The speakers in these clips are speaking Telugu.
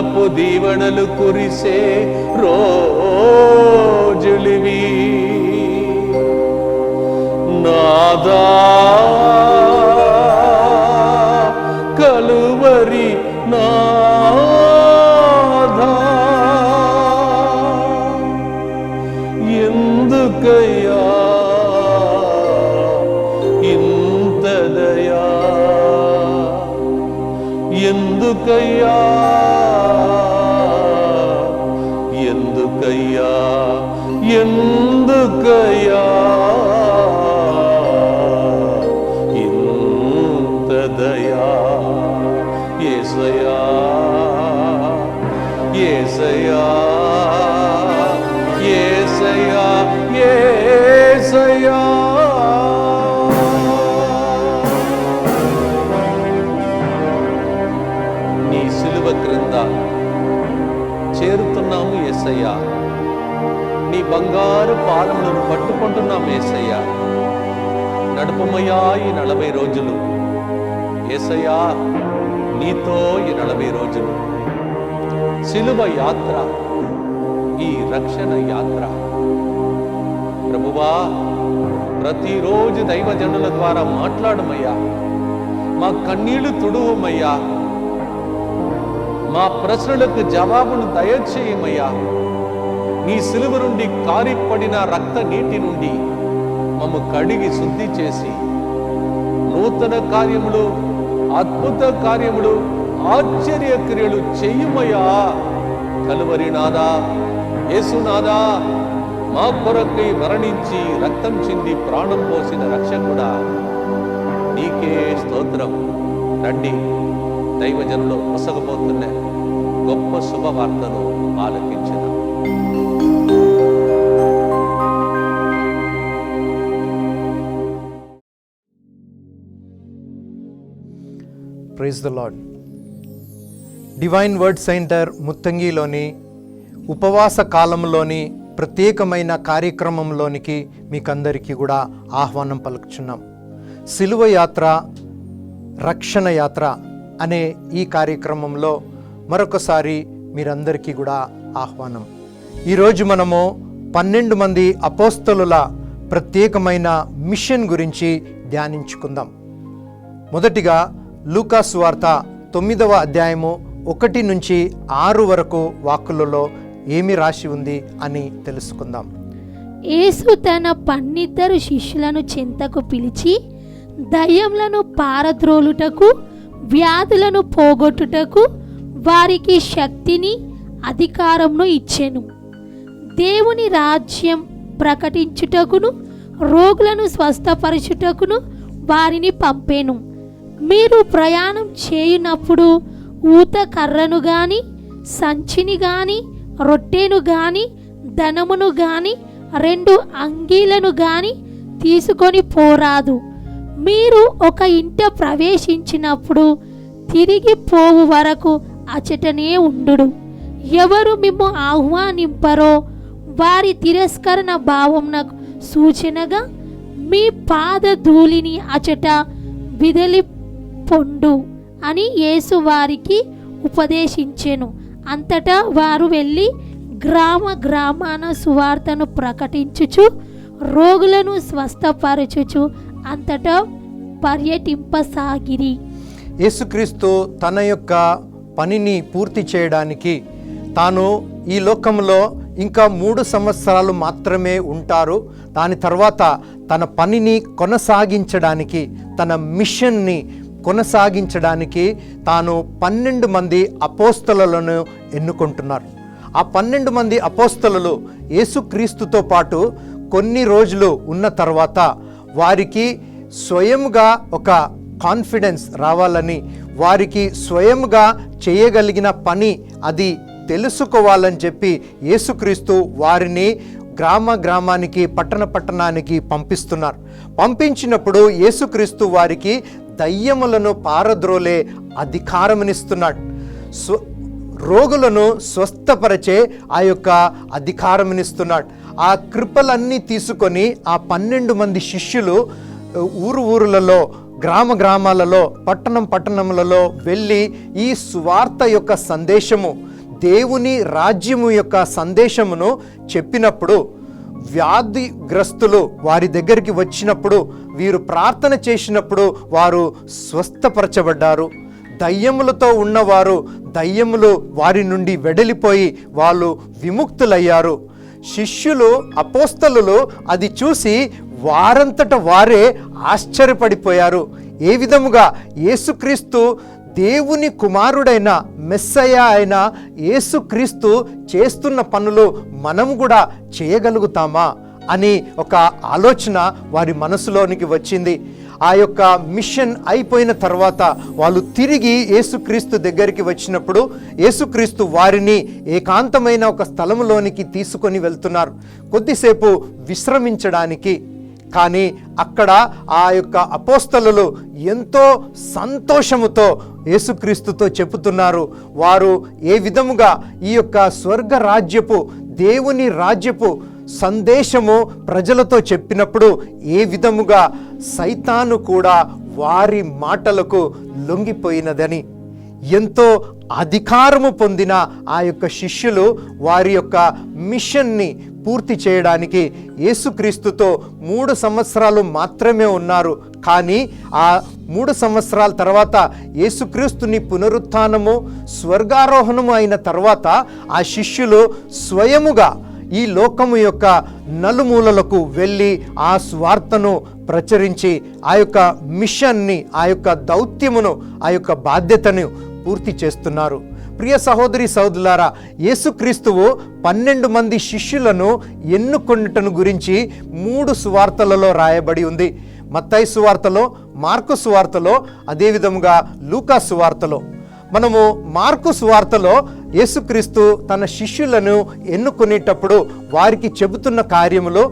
కాలపు దీవెనలు కురిసే రోజులివి. నాదా ఏసయా ఏసయా ఏసయా నీ సిలువ క్రింద చేరుతున్నాము ఏసయ్యా. నీ బంగారు పాదములను పట్టుకుంటున్నాము ఏసయ్యా. నడుపమయ్యా ఈ నలభై రోజులు. ఏసయ్యా నీతో ఈ నలభై రోజులు. సిలువ యాత్ర ఈ రక్షణ యాత్ర. ప్రభువా ప్రతిరోజు దైవజనుల ద్వారా మాట్లాడమయ్యా. మా కన్నీళ్ళు తుడువమయ్యా. మా ప్రశ్నలకు జవాబును దయచేయమయ్యా. నీ సిలువ నుండి కారిపడిన రక్త నీటి నుండి మమ్మ కడిగి శుద్ధి చేసి నూతన కార్యములు అద్భుత కార్యములు ఆశ్చర్య క్రియలు చెయ్యమయ్యా కలువరి నాదా యేసునాదా మా కొరకై మరణించి రక్తం చింది ప్రాణం పోసిన రక్షకుడా. నీకే స్తోత్రం. రండి దైవజనులు పొసగబోతున్న గొప్ప శుభవార్తను ఆలకించిన praise the Lord divine word centre ముత్తంగిలోని ఉపవాస కాలంలోని ప్రత్యేకమైన కార్యక్రమంలోనికి మీకందరికీ కూడా ఆహ్వానం పలుకుచున్నాం. సిలువ యాత్ర రక్షణ యాత్ర అనే ఈ కార్యక్రమంలో మరొకసారి మీరందరికీ కూడా ఆహ్వానం. ఈరోజు మనము పన్నెండు మంది అపోస్తలుల ప్రత్యేకమైన మిషన్ గురించి ధ్యానించుకుందాం. మొదటిగా లూకాసు వార్త తొమ్మిదవ అధ్యాయము ఒకటి నుంచి ఆరు వరకు వాక్కులలో ఏమి రాసి ఉంది అని తెలుసుకుందాం. యేసు తన పన్నిద్దరు శిష్యులను చెంతకు పిలిచి దయ్యములను పారద్రోలుటకు వ్యాధులను పోగొట్టుటకు వారికి శక్తిని అధికారమును ఇచ్చెను. దేవుని రాజ్యం ప్రకటించుటకును రోగులను స్వస్థపరచుటకును వారిని పంపేను. మీరు ప్రయాణం చేయునప్పుడు ఊత కర్రను గాని సంచిని గాని రొట్టెను గాని ధనమును గాని రెండు అంగీలను గాని తీసుకొని పోరాదు. మీరు ఒక ఇంట ప్రవేశించినప్పుడు తిరిగి పోవు వరకు అచటనే ఉండుడు ఎవరు మిమ్ము ఆహ్వానింపరో వారి తిరస్కరణ భావంనకు సూచనగా మీ పాద ధూళిని అచట విదలి పొండు అని యేసు వారికి ఉపదేశించెను. అంతటా వారు వెళ్ళి గ్రామ గ్రామాన సువార్తను ప్రకటించుచు రోగులను స్వస్థపరచుచు అంతటా పర్యటింపసాగిరి. యేసుక్రీస్తు తన యొక్క పనిని పూర్తి చేయడానికి తాను ఈ లోకంలో ఇంకా మూడు సంవత్సరాలు మాత్రమే ఉంటారు. దాని తర్వాత తన పనిని కొనసాగించడానికి తన మిషన్ని కొనసాగించడానికి తాను పన్నెండు మంది అపోస్తలను ఎన్నుకుంటున్నారు. ఆ పన్నెండు మంది అపోస్తలు యేసుక్రీస్తుతో పాటు కొన్ని రోజులు ఉన్న తర్వాత వారికి స్వయంగా ఒక కాన్ఫిడెన్స్ రావాలని వారికి స్వయంగా చేయగలిగిన పని అది తెలుసుకోవాలని చెప్పి యేసుక్రీస్తు వారిని గ్రామ గ్రామానికి పట్టణ పట్టణానికి పంపిస్తున్నారు. పంపించినప్పుడు యేసుక్రీస్తు వారికి దయ్యములను పారద్రోలే అధికారమునిస్తున్నాడు. స్వ రోగులను స్వస్థపరచే ఆ యొక్క అధికారమునిస్తున్నాడు. ఆ కృపలన్నీ తీసుకొని ఆ పన్నెండు మంది శిష్యులు ఊరు ఊరులలో గ్రామ గ్రామాలలో పట్టణం పట్టణములలో వెళ్ళి ఈ సువార్త యొక్క సందేశము దేవుని రాజ్యము యొక్క సందేశమును చెప్పినప్పుడు వ్యాధిగ్రస్తులు వారి దగ్గరికి వచ్చినప్పుడు వీరు ప్రార్థన చేసినప్పుడు వారు స్వస్థపరచబడ్డారు. దయ్యములతో ఉన్నవారు దయ్యములు వారి నుండి వెడలిపోయి వాళ్ళు విముక్తులయ్యారు. శిష్యులు అపోస్తలు అది చూసి వారంతట వారే ఆశ్చర్యపడిపోయారు. ఏ విధముగా యేసుక్రీస్తు దేవుని కుమారుడైన మెస్సయ అయిన యేసుక్రీస్తు చేస్తున్న పనులు మనం కూడా చేయగలుగుతామా? అని ఒక ఆలోచన వారి మనసులోనికి వచ్చింది. ఆ యొక్క మిషన్ అయిపోయిన తర్వాత వాళ్ళు తిరిగి యేసుక్రీస్తు దగ్గరికి వచ్చినప్పుడు యేసుక్రీస్తు వారిని ఏకాంతమైన ఒక స్థలంలోనికి తీసుకొని వెళ్తున్నారు. కొద్దిసేపు విశ్రమించడానికి. కానీ అక్కడ ఆ యొక్క అపోస్తలు ఎంతో సంతోషముతో యేసుక్రీస్తుతో చెబుతున్నారు. వారు ఏ విధముగా ఈ యొక్క స్వర్గ రాజ్యపు దేవుని రాజ్యపు సందేశము ప్రజలతో చెప్పినప్పుడు ఏ విధముగా సైతాను కూడా వారి మాటలకు లొంగిపోయినదని ఎంతో అధికారము పొందిన ఆ యొక్క శిష్యులు వారి యొక్క మిషన్ని పూర్తి చేయడానికి యేసుక్రీస్తుతో మూడు సంవత్సరాలు మాత్రమే ఉన్నారు. కానీ ఆ మూడు సంవత్సరాల తర్వాత యేసుక్రీస్తుని పునరుత్థానము స్వర్గారోహణము అయిన తర్వాత ఆ శిష్యులు స్వయముగా ఈ లోకము యొక్క నలుమూలలకు వెళ్ళి ఆ స్వార్థను ప్రచురించి ఆ యొక్క మిషన్ని ఆ యొక్క దౌత్యమును ఆ యొక్క బాధ్యతను పూర్తి చేస్తున్నారు. ప్రియ సహోదరి సహోదరులారా యేసుక్రీస్తువు పన్నెండు మంది శిష్యులను ఎన్నుకొనుటను గురించి మూడు సువార్తలలో రాయబడి ఉంది. మత్తయి సువార్తలో మార్కు సువార్తలో అదేవిధముగా లూకా సువార్తలో. మనము మార్కు సువార్తలో యేసుక్రీస్తు తన శిష్యులను ఎన్నుకునేటప్పుడు వారికి చెబుతున్న కార్యములు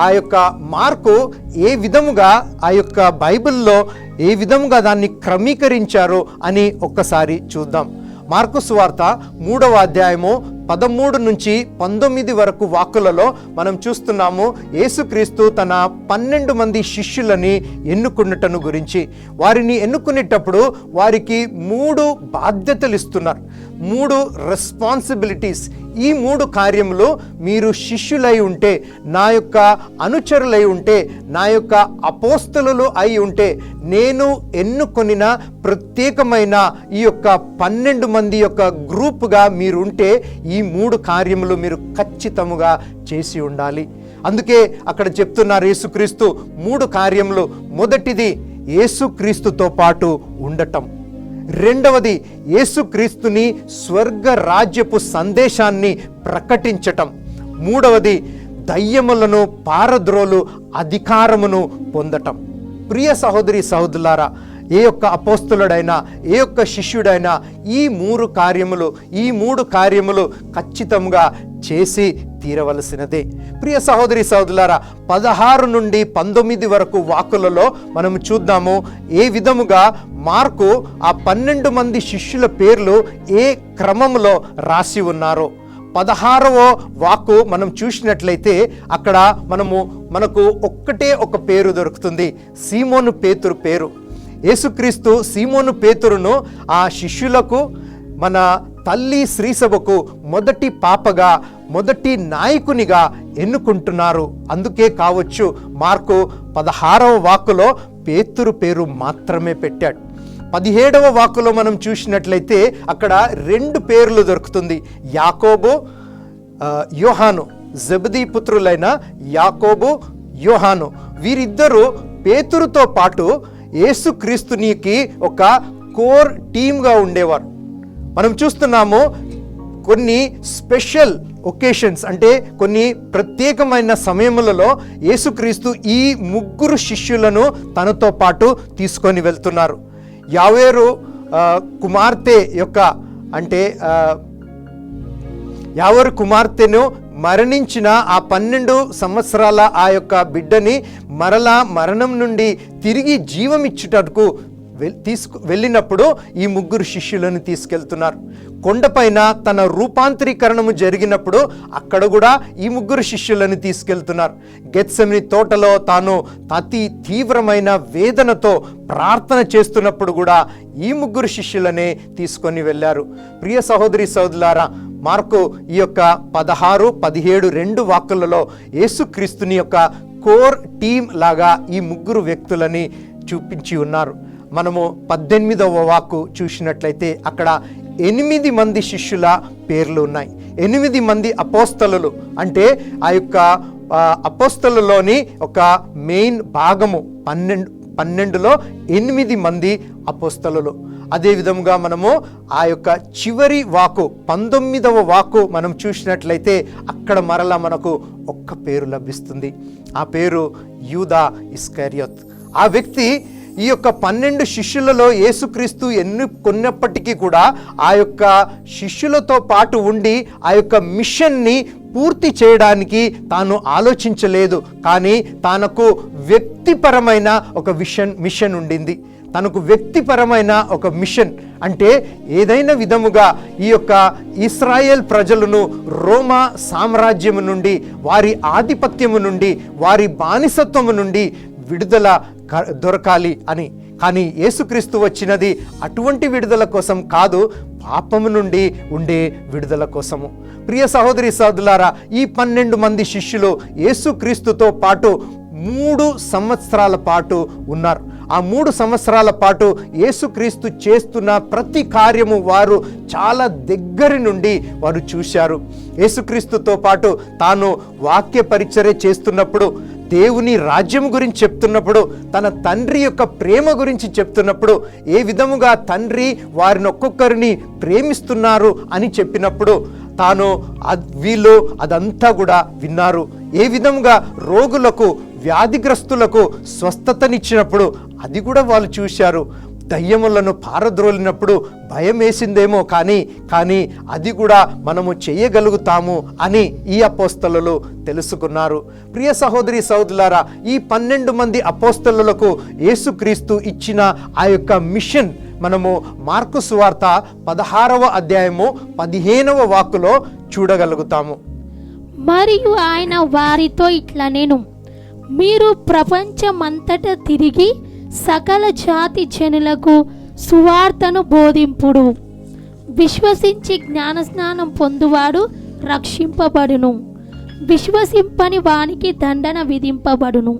ఆ యొక్క మార్కు ఏ విధముగా ఆ యొక్క బైబిల్లో ఏ విధముగా దాన్ని క్రమీకరించారు అని ఒక్కసారి చూద్దాం. మార్కు సువార్త మూడవ అధ్యాయము పదమూడు నుంచి పంతొమ్మిది వరకు వాక్కులలో మనం చూస్తున్నాము యేసుక్రీస్తు తన పన్నెండు మంది శిష్యులని ఎన్నుకున్నటను గురించి. వారిని ఎన్నుకునేటప్పుడు వారికి మూడు బాధ్యతలు ఇస్తున్నారు. మూడు రెస్పాన్సిబిలిటీస్ ఈ మూడు కార్యములు మీరు శిష్యులై ఉంటే నా యొక్క అనుచరులై ఉంటే నా యొక్క అపోస్తలు అయి ఉంటే నేను ఎన్నుకొనిన ప్రత్యేకమైన ఈ యొక్క పన్నెండు మంది యొక్క గ్రూప్గా మీరు ఉంటే ఈ మూడు కార్యములు మీరు ఖచ్చితముగా చేసి ఉండాలి. అందుకే అక్కడ చెప్తున్నారు యేసుక్రీస్తు మూడు కార్యములు. మొదటిది యేసుక్రీస్తుతో పాటు ఉండటం. రెండవది యేసుక్రీస్తుని స్వర్గ రాజ్యపు సందేశాన్ని ప్రకటించటం. మూడవది దయ్యములను పారద్రోలు అధికారమును పొందటం. ప్రియ సహోదరి సహోదరులారా ఏ యొక్క అపోస్తులుడైనా ఏ యొక్క శిష్యుడైనా ఈ మూడు కార్యములు ఈ మూడు కార్యములు ఖచ్చితంగా చేసి తీరవలసినదే. ప్రియ సహోదరి సహోదరులారా పదహారు నుండి పంతొమ్మిది వరకు వాకులలో మనం చూద్దాము ఏ విధముగా మార్కు ఆ పన్నెండు మంది శిష్యుల పేర్లు ఏ క్రమంలో రాసి ఉన్నారో. పదహారవ వాక్కు మనం చూసినట్లయితే అక్కడ మనము మనకు ఒక్కటే ఒక పేరు దొరుకుతుంది. సీమోను పేతురు పేరు. యేసుక్రీస్తు సీమోను పేతురును ఆ శిష్యులకు మన తల్లి శ్రీసభకు మొదటి పాపగా మొదటి నాయకునిగా ఎన్నుకుంటున్నారు. అందుకే కావచ్చు మార్కు పదహారవ వాక్కులో పేతురు పేరు మాత్రమే పెట్టాడు. పదిహేడవ వాక్కులో మనం చూసినట్లయితే అక్కడ రెండు పేర్లు దొరుకుతుంది. యాకోబు యోహాను. జబదీ పుత్రులైన యాకోబు యోహాను. వీరిద్దరూ పేతురుతో పాటు యేసుక్రీస్తునికి ఒక కోర్ టీమ్గా ఉండేవారు. మనం చూస్తున్నాము కొన్ని స్పెషల్ ఒకేషన్స్ అంటే కొన్ని ప్రత్యేకమైన సమయములలో యేసుక్రీస్తు ఈ ముగ్గురు శిష్యులను తనతో పాటు తీసుకొని వెళ్తున్నారు. యావేరు కుమార్తె యొక్క అంటే యావరు కుమార్తెను మరణించిన ఆ పన్నెండు సంవత్సరాల ఆ యొక్క బిడ్డని మరలా మరణం నుండి తిరిగి జీవమిచ్చుటకు తీసుకు వెళ్ళినప్పుడు ఈ ముగ్గురు శిష్యులను తీసుకెళ్తున్నారు. కొండపైన తన రూపాంతరీకరణము జరిగినప్పుడు అక్కడ కూడా ఈ ముగ్గురు శిష్యులను తీసుకెళ్తున్నారు. గెత్సమిని తోటలో తాను అతి తీవ్రమైన వేదనతో ప్రార్థన చేస్తున్నప్పుడు కూడా ఈ ముగ్గురు శిష్యులనే తీసుకొని వెళ్ళారు. ప్రియ సహోదరి సహోదరులారా మార్కు ఈ యొక్క పదహారు పదిహేడు రెండు వాక్కులలో యేసుక్రీస్తుని యొక్క కోర్ టీం లాగా ఈ ముగ్గురు వ్యక్తులని చూపించి ఉన్నారు. మనము పద్దెనిమిదవ వాక్కు చూసినట్లయితే అక్కడ ఎనిమిది మంది శిష్యుల పేర్లు ఉన్నాయి. ఎనిమిది మంది అపోస్తలు అంటే ఆ యొక్క అపోస్తలలోని అపోస్తలులోని ఒక మెయిన్ భాగము పన్నెండు పన్నెండులో ఎనిమిది మంది అపోస్తలు అదే విధముగా మనము ఆ యొక్క చివరి వాకు పంతొమ్మిదవ వాకు మనం చూసినట్లయితే అక్కడ మరలా మనకు ఒక్క పేరు లభిస్తుంది. ఆ పేరు యూదా ఇస్కర్యోత్. ఆ వ్యక్తి ఈ యొక్క పన్నెండు శిష్యులలో యేసుక్రీస్తు ఎన్నుకొన్నప్పటికీ కూడా ఆ యొక్క శిష్యులతో పాటు ఉండి ఆ యొక్క మిషన్ని పూర్తి చేయడానికి తాను ఆలోచించలేదు. కానీ తనకు వ్యక్తిపరమైన ఒక విషన్ మిషన్ ఉండింది. తనకు వ్యక్తిపరమైన ఒక మిషన్ అంటే ఏదైనా విధముగా ఈ యొక్క ఇస్రాయేల్ ప్రజలను రోమా సామ్రాజ్యము నుండి వారి ఆధిపత్యము నుండి వారి బానిసత్వము నుండి విడుదల క- దొరకాలి అని. కానీ యేసుక్రీస్తు వచ్చినది అటువంటి విడుదల కోసం కాదు పాపము నుండి ఉండే విడుదల కోసము. ప్రియ సహోదరి సహోదరులారా ఈ పన్నెండు మంది శిష్యులు యేసుక్రీస్తుతో పాటు మూడు సంవత్సరాల పాటు ఉన్నారు. ఆ మూడు సంవత్సరాల పాటు యేసుక్రీస్తు చేస్తున్న ప్రతి కార్యము వారు చాలా దగ్గరి నుండి వారు చూశారు. యేసుక్రీస్తుతో పాటు తాను వాక్య పరిచర్య చేస్తున్నప్పుడు దేవుని రాజ్యం గురించి చెప్తున్నప్పుడు తన తండ్రి యొక్క ప్రేమ గురించి చెప్తున్నప్పుడు ఏ విధముగా తండ్రి వారిని ఒక్కొక్కరిని ప్రేమిస్తున్నారు అని చెప్పినప్పుడు తాను వీళ్ళు అదంతా కూడా విన్నారు. ఏ విధముగా రోగులకు వ్యాధిగ్రస్తులకు స్వస్థతనిచ్చినప్పుడు అది కూడా వాళ్ళు చూశారు. దయ్యములను పారద్రోలినప్పుడు భయం వేసిందేమో కానీ కానీ అది కూడా మనము చేయగలుగుతాము అని ఈ అపోస్తలు తెలుసుకున్నారు. ప్రియ సహోదరి సహోదరులారా ఈ పన్నెండు మంది అపోస్తలకు యేసుక్రీస్తు ఇచ్చిన ఆ యొక్క మిషన్ మనము మార్కు సువార్త పదహారవ అధ్యాయము పదిహేనవ వాక్కులో చూడగలుగుతాము. మరియు ఆయన వారితో ఇట్లా నేను మీరు ప్రపంచమంతటా తిరిగి సకల జాతి జనులకు సువార్తను బోధింపుడు. విశ్వసించి జ్ఞానస్నానం పొందువాడు రక్షింపబడును. విశ్వసింపని వానికి దండన విధింపబడును.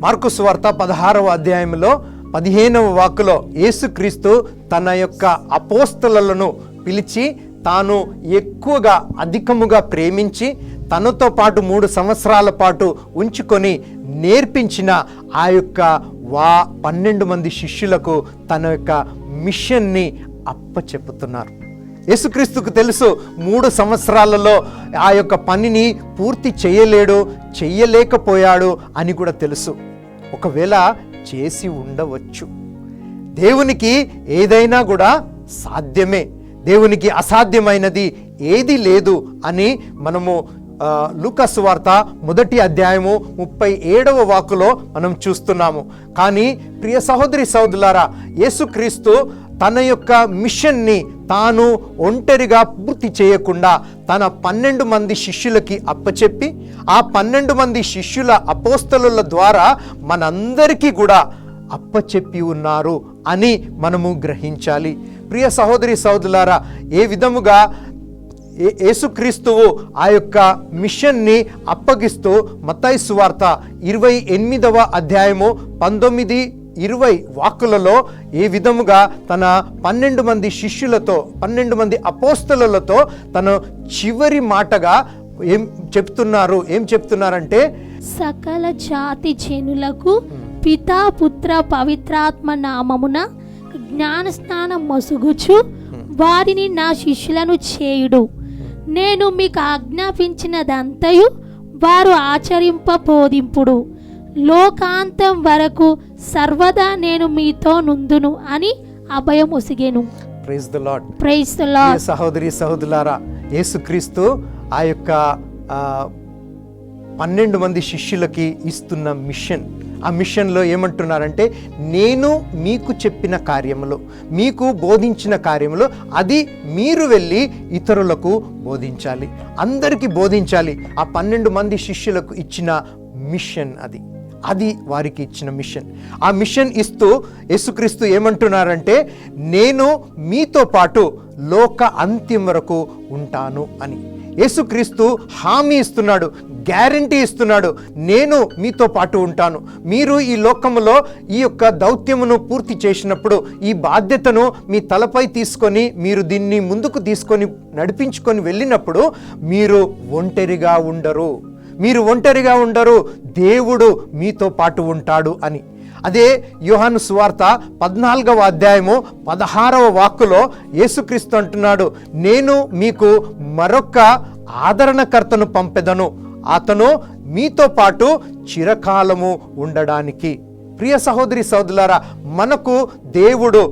మార్కు సువార్త పదహారవ అధ్యాయంలో పదిహేనవ వాక్కులో యేసుక్రీస్తు తన యొక్క అపోస్తలను పిలిచి తాను ఎక్కువగా అధికముగా ప్రేమించి తనతో పాటు మూడు సంవత్సరాల పాటు ఉంచుకొని నేర్పించిన ఆ యొక్క వా పన్నెండు మంది శిష్యులకు తన యొక్క మిషన్ని అప్పచెప్పుతున్నారు. యేసుక్రీస్తుకు తెలుసు మూడు సంవత్సరాలలో ఆ యొక్క పనిని పూర్తి చేయలేడు చెయ్యలేకపోయాడు అని కూడా తెలుసు. ఒకవేళ చేసి ఉండవచ్చు. దేవునికి ఏదైనా కూడా సాధ్యమే. దేవునికి అసాధ్యమైనది ఏది లేదు అని మనము లూకస్ వార్త మొదటి అధ్యాయము ముప్పై ఏడవ వాకులో మనం చూస్తున్నాము. కానీ ప్రియ సహోదరి సహోదరులారా యేసుక్రీస్తు తన యొక్క మిషన్ని తాను ఒంటరిగా పూర్తి చేయకుండా తన పన్నెండు మంది శిష్యులకి అప్పచెప్పి ఆ పన్నెండు మంది శిష్యుల అపోస్తలుల ద్వారా మనందరికీ కూడా అప్పచెప్పి ఉన్నారు అని మనము గ్రహించాలి. ప్రియ సహోదరి సహోదరులారా ఏ విధముగా యేసుక్రీస్తువు ఆ యొక్క మిషన్ని అప్పగిస్తూ మత్తయి సువార్త ఇరవై ఎనిమిదవ అధ్యాయము పంతొమ్మిది ఇరవై వాక్కులలో ఏ విధముగా తన పన్నెండు మంది శిష్యులతో పన్నెండు మంది అపోస్తలులతో తన చివరి మాటగా ఏం చెప్తున్నారు ఏం చెప్తున్నారంటే సకల జాతి జనులకు పితా పుత్ర పవిత్రాత్మ నామమున జ్ఞానస్నానం మొసుగుచు వారిని నా శిష్యులను చేయుడు. నేను మీకు ఆజ్ఞాపించినదంతయు వారు ఆచరింప బోధింపుడు. లోకాంతం వరకు సర్వదా నేను మీతో నుందును అని అభయం ఒసిగెను. Praise the Lord praise the సహోదరి సహోదరులారా యేసుక్రీస్తు ఆ యొక్క పన్నెండు మంది శిష్యులకి ఇస్తున్న మిషన్. ఆ మిషన్లో ఏమంటున్నారంటే నేను మీకు చెప్పిన కార్యములు మీకు బోధించిన కార్యములు అది మీరు వెళ్ళి ఇతరులకు బోధించాలి. అందరికీ బోధించాలి. ఆ పన్నెండు మంది శిష్యులకు ఇచ్చిన మిషన్ అది. అది వారికి ఇచ్చిన మిషన్. ఆ మిషన్ ఇస్తూ యేసుక్రీస్తు ఏమంటున్నారంటే నేను మీతో పాటు లోక అంత్యం వరకు ఉంటాను అని. యేసుక్రీస్తు హామీ ఇస్తున్నాడు గ్యారంటీ ఇస్తున్నాడు నేను మీతో పాటు ఉంటాను. మీరు ఈ లోకములో ఈ యొక్క దౌత్యమును పూర్తి చేసినప్పుడు ఈ బాధ్యతను మీ తలపై తీసుకొని మీరు దీన్ని ముందుకు తీసుకొని నడిపించుకొని వెళ్ళినప్పుడు మీరు ఒంటరిగా ఉండరు. మీరు ఒంటరిగా ఉండరు. దేవుడు మీతో పాటు ఉంటాడు అని. అదే యోహాను సువార్త పద్నాలుగవ అధ్యాయము పదహారవ వాక్కులో యేసుక్రీస్తు అంటున్నాడు నేను మీకు మరొక ఆదరణకర్తను పంపెదను. అతను మీతో పాటు చిరకాలము ఉండడానికి. ప్రియ సహోదరి సహోదరులారా మనకు దేవుడు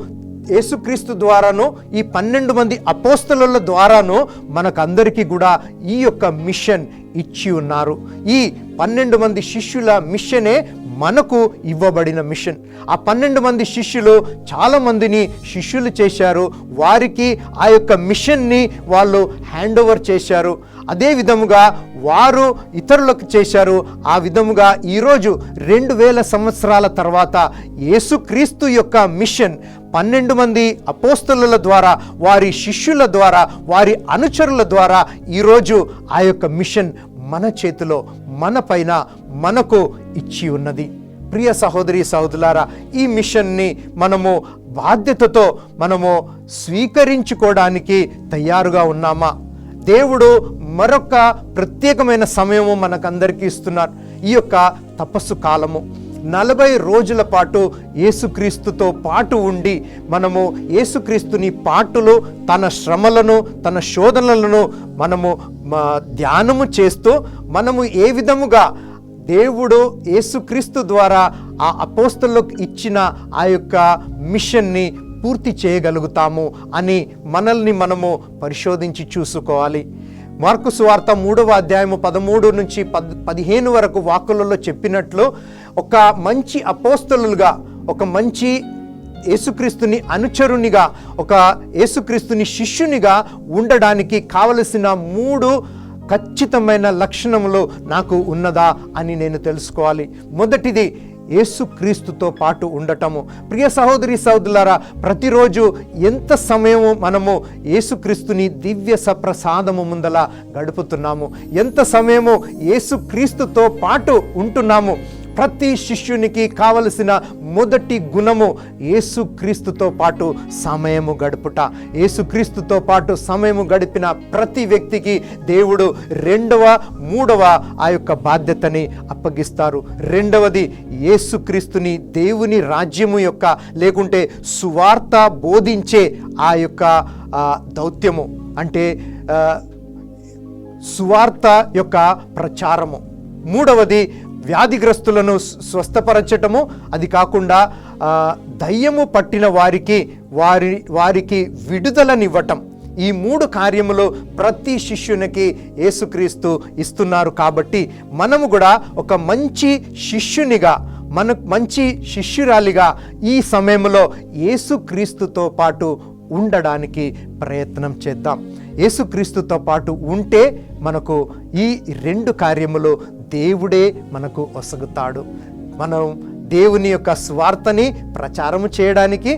యేసుక్రీస్తు ద్వారాను ఈ పన్నెండు మంది అపోస్తలుల ద్వారాను మనకందరికీ కూడా ఈ యొక్క మిషన్ ఇచ్చి ఉన్నారు. ఈ పన్నెండు మంది శిష్యుల మిషనే మనకు ఇవ్వబడిన మిషన్. ఆ పన్నెండు మంది శిష్యులు చాలామందిని శిష్యులు చేశారు. వారికి ఆ యొక్క మిషన్ని వాళ్ళు హ్యాండ్ ఓవర్ చేశారు. అదే విధముగా వారు ఇతరులకు చేశారు. ఆ విధముగా ఈరోజు రెండు వేల సంవత్సరాల తర్వాత యేసుక్రీస్తు యొక్క మిషన్ పన్నెండు మంది అపోస్తుల ద్వారా వారి శిష్యుల ద్వారా వారి అనుచరుల ద్వారా ఈరోజు ఆ యొక్క మిషన్ మన చేతిలో మన పైన మనకు ఇచ్చి ఉన్నది. ప్రియ సహోదరి సహోదరులారా ఈ మిషన్ని మనము బాధ్యతతో మనము స్వీకరించుకోవడానికి తయారుగా ఉన్నామా? దేవుడు మరొక ప్రత్యేకమైన సమయము మనకందరికీ ఇస్తున్నారు. ఈ యొక్క తపస్సు కాలము. నలభై రోజుల పాటు యేసుక్రీస్తుతో పాటు ఉండి మనము యేసుక్రీస్తుని పాటలు తన శ్రమలను తన శోధనలను మనము ధ్యానము చేస్తూ మనము ఏ విధముగా దేవుడు యేసుక్రీస్తు ద్వారా ఆ అపోస్తలకు ఇచ్చిన ఆ యొక్క మిషన్ని పూర్తి చేయగలుగుతాము అని మనల్ని మనము పరిశోధించి చూసుకోవాలి. మార్కు సువార్త మూడవ అధ్యాయము పదమూడు నుంచి పద్ పదిహేను వరకు వాక్కులలో చెప్పినట్లు ఒక మంచి అపోస్తలుగా ఒక మంచి యేసుక్రీస్తుని అనుచరునిగా ఒక యేసుక్రీస్తుని శిష్యునిగా ఉండడానికి కావలసిన మూడు ఖచ్చితమైన లక్షణములు నాకు ఉన్నదా అని నేను తెలుసుకోవాలి. మొదటిది యేసుక్రీస్తుతో పాటు ఉండటము. ప్రియ సహోదరి సహోదరులారా ప్రతిరోజు ఎంత సమయము మనము యేసుక్రీస్తుని దివ్య సప్రసాదము ముందల గడుపుతున్నాము? ఎంత సమయము యేసుక్రీస్తుతో పాటు ఉంటున్నాము? ప్రతి శిష్యునికి కావలసిన మొదటి గుణము యేసుక్రీస్తుతో పాటు సమయము గడుపుట. యేసుక్రీస్తుతో పాటు సమయము గడిపిన ప్రతి వ్యక్తికి దేవుడు రెండవ మూడవ ఆ యొక్క బాధ్యతని అప్పగిస్తారు. రెండవది యేసుక్రీస్తుని దేవుని రాజ్యము యొక్క లేకుంటే సువార్త బోధించే ఆ యొక్క దౌత్యము. అంటే సువార్త యొక్క ప్రచారము. మూడవది వ్యాధిగ్రస్తులను స్వస్థపరచటము అది కాకుండా దయ్యము పట్టిన వారికి వారి వారికి విడుదలనివ్వటం. ఈ మూడు కార్యములు ప్రతి శిష్యునికి యేసుక్రీస్తు ఇస్తున్నారు కాబట్టి మనము కూడా ఒక మంచి శిష్యునిగా మన మంచి శిష్యురాలిగా ఈ సమయంలో యేసుక్రీస్తుతో పాటు ఉండడానికి ప్రయత్నం చేద్దాం. యేసుక్రీస్తుతో పాటు ఉంటే మనకు ఈ రెండు కార్యములు దేవుడే మనకు ఒసగుతాడు. మనం దేవుని యొక్క స్వార్థని ప్రచారము చేయడానికి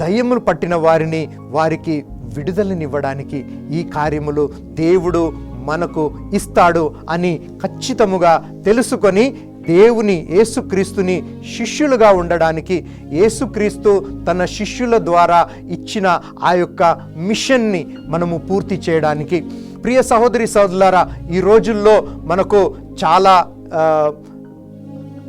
దయ్యములు పట్టిన వారిని వారికి విడుదలనివ్వడానికి ఈ కార్యములు దేవుడు మనకు ఇస్తాడు అని ఖచ్చితముగా తెలుసుకొని దేవుని యేసుక్రీస్తుని శిష్యులుగా ఉండడానికి యేసుక్రీస్తు తన శిష్యుల ద్వారా ఇచ్చిన ఆ యొక్క మిషన్ని మనము పూర్తి చేయడానికి ప్రియ సహోదరి సహోదరులారా ఈ రోజుల్లో మనకు చాలా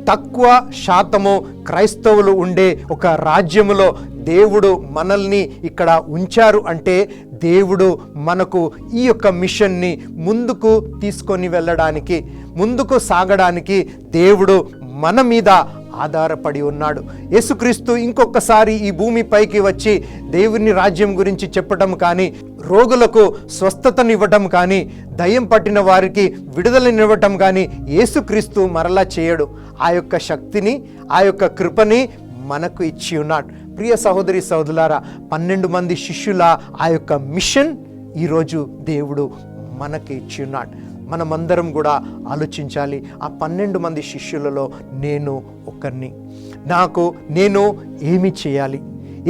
తక్కువ శాతము క్రైస్తవులు ఉండే ఒక రాజ్యములో దేవుడు మనల్ని ఇక్కడ ఉంచారు అంటే దేవుడు మనకు ఈ యొక్క మిషన్ని ముందుకు తీసుకొని వెళ్ళడానికి ముందుకు సాగడానికి దేవుడు మన మీద ఆధారపడి ఉన్నాడు. యేసుక్రీస్తు ఇంకొకసారి ఈ భూమిపైకి వచ్చి దేవుని రాజ్యం గురించి చెప్పటం కానీ రోగులకు స్వస్థతనివ్వటం కానీ దయ్యం పట్టిన వారికి విడుదలనివ్వటం కానీ యేసుక్రీస్తు మరలా చేయడు. ఆ యొక్క శక్తిని ఆ యొక్క కృపని మనకు ఇచ్చి ఉన్నాడు. ప్రియ సహోదరి సహోదరులారా పన్నెండు మంది శిష్యుల ఆ యొక్క మిషన్ ఈరోజు దేవుడు మనకి ఇచ్చి ఉన్నాడు. మనమందరం కూడా ఆలోచించాలి. ఆ పన్నెండు మంది శిష్యులలో నేను ఒకరిని నాకు నేను ఏమి చేయాలి?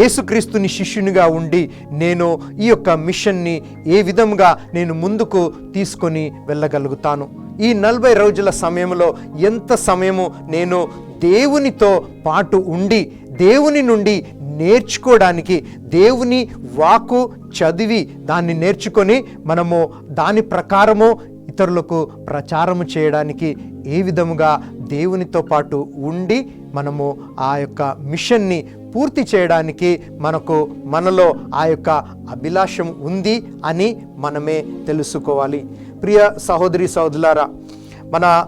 యేసుక్రీస్తుని శిష్యునిగా ఉండి నేను ఈ యొక్క మిషన్ని ఏ విధంగా నేను ముందుకు తీసుకొని వెళ్ళగలుగుతాను? ఈ నలభై రోజుల సమయంలో ఎంత సమయము నేను దేవునితో పాటు ఉండి దేవుని నుండి నేర్చుకోవడానికి దేవుని వాకు చదివి దాన్ని నేర్చుకొని మనము దాని ప్రకారము ఇతరులకు ప్రచారము చేయడానికి ఏ విధముగా దేవునితో పాటు ఉండి మనము ఆ యొక్క మిషన్ని పూర్తి చేయడానికి మనకు మనలో ఆ యొక్క అభిలాషం ఉంది అని మనమే తెలుసుకోవాలి. ప్రియ సహోదరి సహోదరులారా మన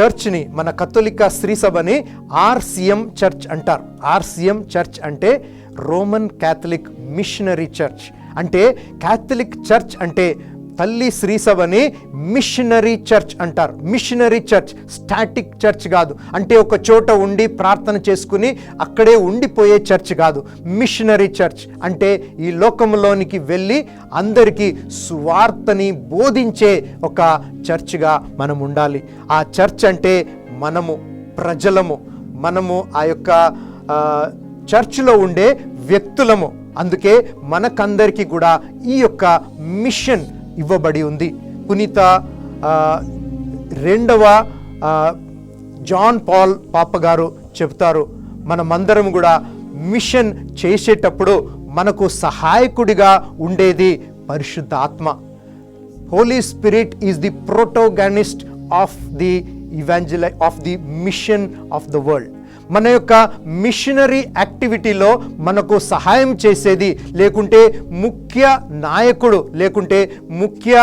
చర్చ్ని మన కథోలిక స్త్రీ సభని ఆర్సిఎం చర్చ్ అంటారు. ఆర్సిఎం చర్చ్ అంటే రోమన్ క్యాథలిక్ మిషనరీ చర్చ్. అంటే క్యాథలిక్ చర్చ్ అంటే తల్లి శ్రీసభని మిషనరీ చర్చ్ అంటారు. మిషనరీ చర్చ్ స్టాటిక్ చర్చ్ కాదు. అంటే ఒక చోట ఉండి ప్రార్థన చేసుకుని అక్కడే ఉండిపోయే చర్చ్ కాదు. మిషనరీ చర్చ్ అంటే ఈ లోకంలోనికి వెళ్ళి అందరికీ సువార్తని బోధించే ఒక చర్చ్గా మనం ఉండాలి. ఆ చర్చ్ అంటే మనము ప్రజలము. మనము ఆ యొక్క చర్చ్లో ఉండే వ్యక్తులము. అందుకే మనకందరికీ కూడా ఈ యొక్క మిషన్ ఇవ్వబడి ఉంది. పునీత రెండవ జాన్ పాల్ పాప గారు చెప్తారు మనమందరం కూడా మిషన్ చేసేటప్పుడు మనకు సహాయకుడిగా ఉండేది పరిశుద్ధాత్మ. Holy spirit is the protagonist of the evangelii of the mission of the world. మన యొక్క మిషనరీ యాక్టివిటీలో మనకు సహాయం చేసేది లేకుంటే ముఖ్య నాయకుడు లేకుంటే ముఖ్య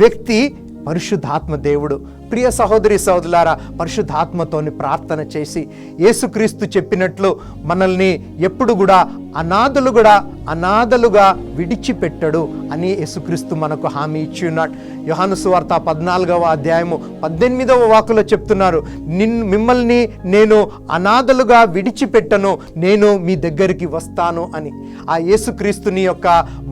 వ్యక్తి పరిశుద్ధాత్మ దేవుడు. ప్రియ సహోదరి సహోదరులారా పరిశుద్ధాత్మతోని ప్రార్థన చేసి యేసుక్రీస్తు చెప్పినట్లు మనల్ని ఎప్పుడు కూడా అనాథలు కూడా అనాథలుగా విడిచిపెట్టడు అని యేసుక్రీస్తు మనకు హామీ ఇచ్చి ఉన్నాడు యోహాను సువార్త పద్నాలుగవ అధ్యాయము పద్దెనిమిదవ వాకులో చెప్తున్నారు నిన్ మిమ్మల్ని నేను అనాథలుగా విడిచిపెట్టను నేను మీ దగ్గరికి వస్తాను అని. ఆ యేసుక్రీస్తుని యొక్క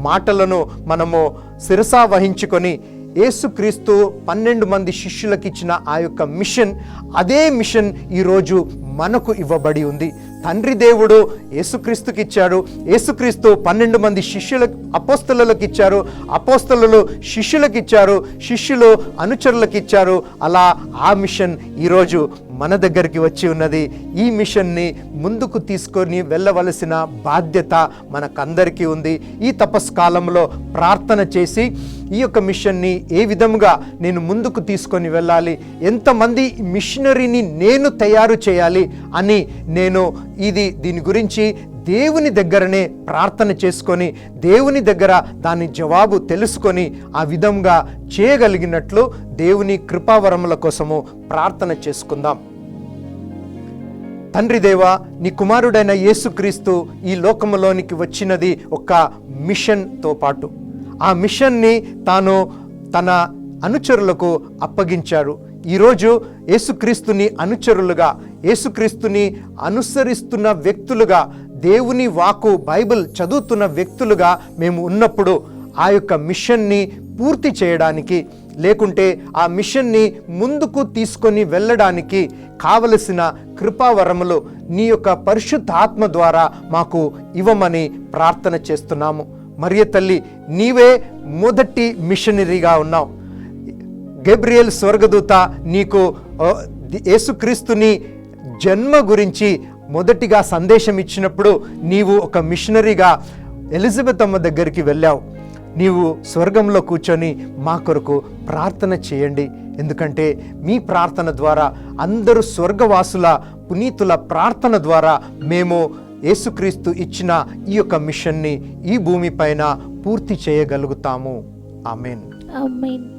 మాటలను మనము శిరసా వహించుకొని యేసుక్రీస్తు పన్నెండు మంది శిష్యులకు ఇచ్చిన ఆ యొక్క మిషన్ అదే మిషన్ ఈరోజు మనకు ఇవ్వబడి ఉంది. తండ్రి దేవుడు యేసుక్రీస్తుకి ఇచ్చాడు యేసుక్రీస్తు పన్నెండు మంది శిష్యుల అపోస్తలకు ఇచ్చారు అపోస్తలు శిష్యులకు ఇచ్చారు శిష్యులు అనుచరులకు ఇచ్చారు అలా ఆ మిషన్ ఈరోజు మన దగ్గరికి వచ్చి ఉన్నది ఈ మిషన్ని ముందుకు తీసుకొని వెళ్ళవలసిన బాధ్యత మనకందరికీ ఉంది. ఈ తపస్కాలంలో ప్రార్థన చేసి ఈ యొక్క మిషన్ని ఏ విధముగా నేను ముందుకు తీసుకొని వెళ్ళాలి ఎంతమంది మిషనరీని నేను తయారు చేయాలి అని నేను ఇది దీని గురించి దేవుని దగ్గరనే ప్రార్థన చేసుకొని దేవుని దగ్గర దాని జవాబు తెలుసుకొని ఆ విధంగా చేయగలిగినట్లు దేవుని కృపావరముల కోసము ప్రార్థన చేసుకుందాం. తండ్రి దేవా నీ కుమారుడైన యేసుక్రీస్తు ఈ లోకములోనికి వచ్చినది ఒక మిషన్తో పాటు. ఆ మిషన్ని తాను తన అనుచరులకు అప్పగించారు ఈరోజు యేసుక్రీస్తుని అనుచరులుగా యేసుక్రీస్తుని అనుసరిస్తున్న వ్యక్తులుగా దేవుని వాకు బైబిల్ చదువుతున్న వ్యక్తులుగా మేము ఉన్నప్పుడు ఆ యొక్క మిషన్ని పూర్తి చేయడానికి లేకుంటే ఆ మిషన్ని ముందుకు తీసుకొని వెళ్ళడానికి కావలసిన కృపావరములు నీ యొక్క పరిశుద్ధాత్మ ద్వారా మాకు ఇవ్వమని ప్రార్థన చేస్తున్నాము. మరియ తల్లి నీవే మొదటి మిషనరీగా ఉన్నావు. గెబ్రియల్ స్వర్గదూత నీకు యేసుక్రీస్తుని జన్మ గురించి మొదటిగా సందేశం ఇచ్చినప్పుడు నీవు ఒక మిషనరీగా ఎలిజబెత్ అమ్మ దగ్గరికి వెళ్ళావు. నీవు స్వర్గంలో కూర్చొని మా కొరకు ప్రార్థన చేయండి. ఎందుకంటే మీ ప్రార్థన ద్వారా అందరూ స్వర్గవాసుల పునీతుల ప్రార్థన ద్వారా మేము యేసుక్రీస్తు ఇచ్చిన ఈ యొక్క మిషన్ని ఈ భూమిపైన పూర్తి చేయగలుగుతాము. ఆమెన్. ఆమేన్.